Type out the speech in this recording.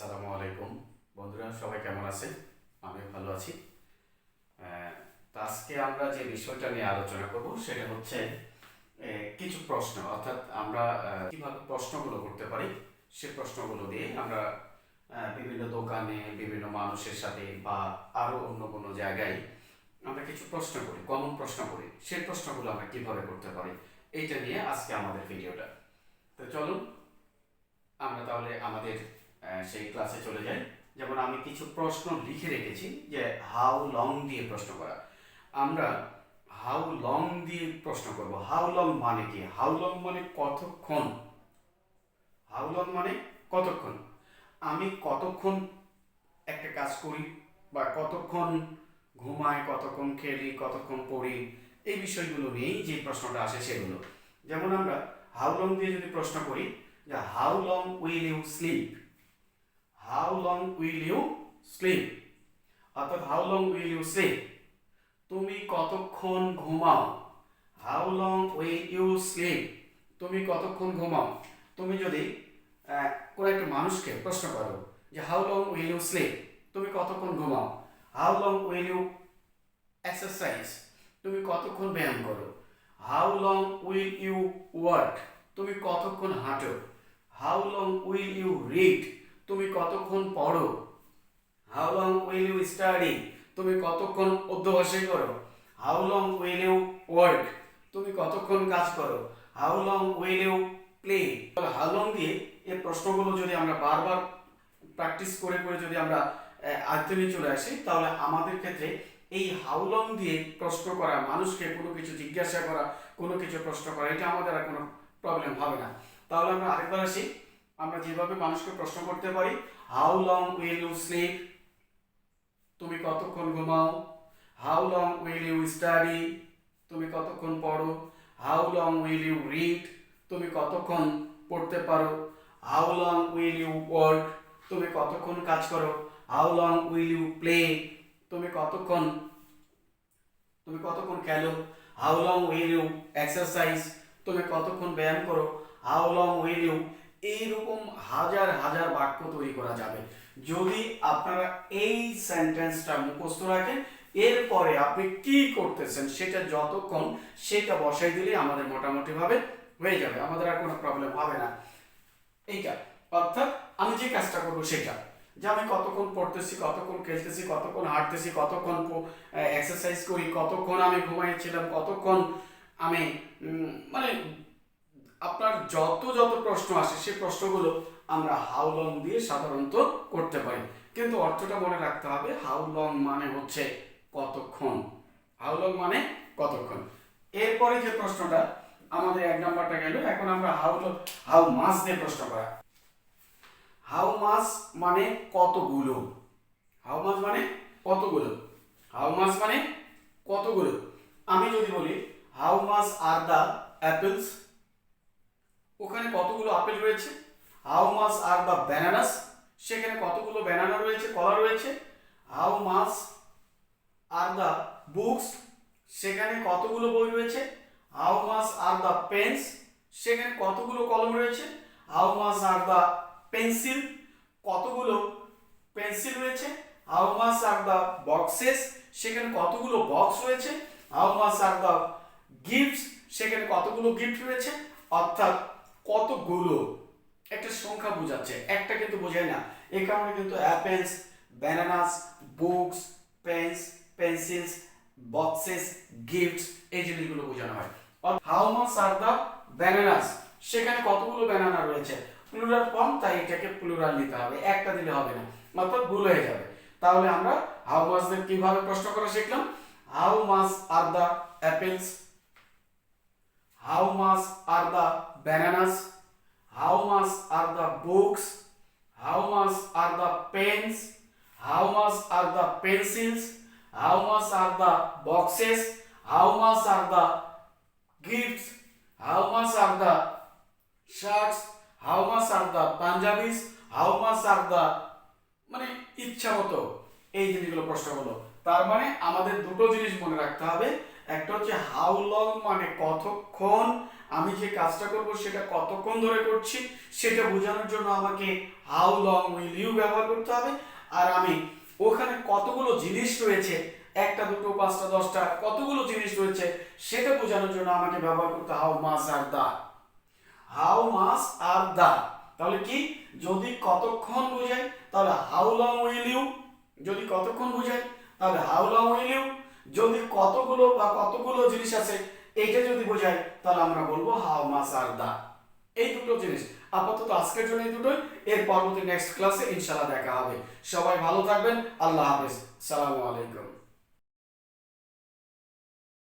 আসসালামু আলাইকুম। বন্ধুরা, সবাই কেমন আছে আমি ভালো আছি। আজকে আমরা যে বিষয়টা নিয়ে আলোচনা করব, সেটা হচ্ছে কিছু প্রশ্ন। অর্থাৎ আমরা কীভাবে প্রশ্নগুলো করতে পারি, সে প্রশ্নগুলো দিয়ে আমরা বিভিন্ন দোকানে, বিভিন্ন মানুষের সাথে বা আরও অন্য কোনো জায়গায় আমরা কিছু প্রশ্ন করি কমন প্রশ্ন করি। সেই প্রশ্নগুলো আমরা কীভাবে করতে পারি, এইটা নিয়ে আজকে আমাদের ভিডিওটা তো চলুন, আমরা তাহলে আমাদের সেই ক্লাসে চলে যাই। যেমন আমি কিছু প্রশ্ন লিখে রেখেছি যে হাউ লং দিয়ে প্রশ্ন করা। আমরা হাউ লং দিয়ে প্রশ্ন করব। হাউ লং মানে কি? হাউ লং মানে কতক্ষণ? হাউ লং মানে কতক্ষণ? আমি কতক্ষণ একটা কাজ করি বা কতক্ষণ ঘুমাই, কতক্ষণ খেলি, কতক্ষণ পড়ি, এই বিষয়গুলো নিয়েই যে প্রশ্নটা আসে সেগুলো। যেমন আমরা হাউ লং দিয়ে যদি প্রশ্ন করি, যে how long will you sleep how long will you sleep অর্থাৎ how long will you sleep তুমি কতক্ষণ ঘুমাও? How long will you sleep তুমি কতক্ষণ ঘুমাও? তুমি যদি কোনো একটা মানুষকে প্রশ্ন করো যে how long will you sleep তুমি কতক্ষণ ঘুমাও? How long will you exercise তুমি কতক্ষণ ব্যায়াম করো? How long will you walk তুমি কতক্ষণ হাঁটো? How long will you read তুমি কতক্ষণ পড়ো? How long will you study তুমি কতক্ষণ অধ্যবসায় করো? How long will you work তুমি কতক্ষণ কাজ করো? How long will you play how long দিয়ে এই প্রশ্নগুলো যদি আমরা বারবার প্র্যাকটিস করে করে যদি আমরা আয়ত্তে নিয়ে চলে আসি তাহলে আমাদের ক্ষেত্রে এই হাউ লং দিয়ে প্রশ্ন করা মানুষকে কোনো কিছু জিজ্ঞাসা করা কোনো কিছু প্রশ্ন করা এটা আমাদের আর কোনো প্রবলেম হবে না। তাহলে আমরা আরেকবার আসি। আমরা যেভাবে মানুষকে প্রশ্ন করতে পারি how long will you sleep তুমি কতক্ষণ ঘুমাও? How long will you study তুমি কতক্ষণ পড়ো? How long will you read তুমি কতক্ষণ পড়তে পারো? How long will you work তুমি কতক্ষণ কাজ করো? How long will you play তুমি কতক্ষণ তুমি কতক্ষণ খেলো? How long will you exercise তুমি কতক্ষণ ব্যায়াম করো? হাউ লং উইল ইউ এইরকম হাজার হাজার বাক্য তৈরি করা যাবে। যদি আপনারা এই সেন্টেন্সটা মুখস্থ রাখেন, এরপরে আপনি কি করতেছেন সেটা যতক্ষণ সেটা বসাই দিলে আমাদের মোটামুটি ভাবে হয়ে যাবে, আমাদের আর কোনো প্রবলেম হবে না। এইটা, অর্থাৎ আমি যে কাজটা করব সেটা। যে আমি কতক্ষণ পড়তেছি, কতক্ষণ খেলতেছি, কতক্ষণ হাঁটতেছি, কতক্ষণ এক্সারসাইজ করি, কতক্ষণ আমি ঘুমাইছিলাম, কতক্ষণ আমি মানে আপনার যত যত প্রশ্ন আসে সেই প্রশ্নগুলো আমরা হাউ লং দিয়ে সাধারণত করতে পারি। কিন্তু অর্থটা মনে রাখতে হবে হাউ লং মানে হচ্ছে কতক্ষণ? হাউ লং মানে কতক্ষণ? এরপরে যে প্রশ্নটা, আমাদের এক নাম্বারটা গেল। এখন আমরা হাউ হাউ মাস দিয়ে প্রশ্ন করা। হাউ মাস মানে কতগুলো? হাউ মাস মানে কতগুলো? হাউ মাস মানে কতগুলো? আমি যদি বলি how many are the apples ওখানে কতগুলো আপেল রয়েছে? How much are the bananas? সেখানে কতগুলো ব্যানানা রয়েছে, কলা রয়েছে? How much are the books? সেখানে কতগুলো বই রয়েছে? How much are the pens? সেখানে কতগুলো কলম রয়েছে? How much are the pencil? কতগুলো পেন্সিল রয়েছে? How much are the boxes? সেখানে কতগুলো বক্স রয়েছে? How much are the gifts? সেখানে কতগুলো গিফট রয়েছে? অর্থাৎ কতগুলো? একটা সংখ্যা বোঝাচ্ছে, একটা কিন্তু বোঝায় না। এই কারণে কিন্তু apples bananas books pens pencils boxes gifts এই জিনিসগুলো বোঝানো হয়। How many are the bananas সেখানে কতগুলো ব্যানানা রয়েছে? প্লুরাল ফর্ম তাই এটাকে প্লুরাল নিতে হবে। একটা দিলে হবে না, অর্থাৎ ভুল হয়ে যাবে। তাহলে আমরা হাউ মাস কীভাবে প্রশ্ন করা শিখলাম? How much are the apples How much are the bananas? How much are the books? How much are the pens? How much are the pencils? How much are the boxes? How much are the gifts? How much are the shirts? How much are the Punjabis? How much are the মানে ইচ্ছা মতো এই জিনিসগুলো প্রশ্ন হলো তার মানে আমাদের দুটো জিনিস মনে রাখতে হবে একটা হচ্ছে হাউ লং মানে কতক্ষণ, আমি যে কাজটা করব সেটা কতক্ষণ ধরে করছি, সেটা বোঝানোর জন্য আমাকে হাউ লং উইল ইউ ব্যবহার করতে হবে। আর আমি ওখানে কতগুলো জিনিস রয়েছে, একটা, দুটো, পাঁচটা, দশটা, কতগুলো জিনিস রয়েছে, সেটা বোঝানোর জন্য আমাকে ব্যবহার করতে how much R the how much আর দা তাহলে কি? যদি কতক্ষণ বোঝায় তাহলে হাউ লং উইল ইউ যদি কতক্ষণ বোঝায় তাহলে হাউ লং উইল ইউ যদি কতগুলো বা কতগুলো জিনিস আছে, এইটা যদি বোঝায়, তাহলে আমরা বলব হাও মাস আর দা। এই দুটো জিনিস। আপাতত আজকের জন্য এই দুটোই। এর পরবর্তী নেক্সট ক্লাসে ইনশাআল্লাহ দেখা হবে। সবাই ভালো থাকবেন। আল্লাহ হাফিজ। সালামু আলাইকুম।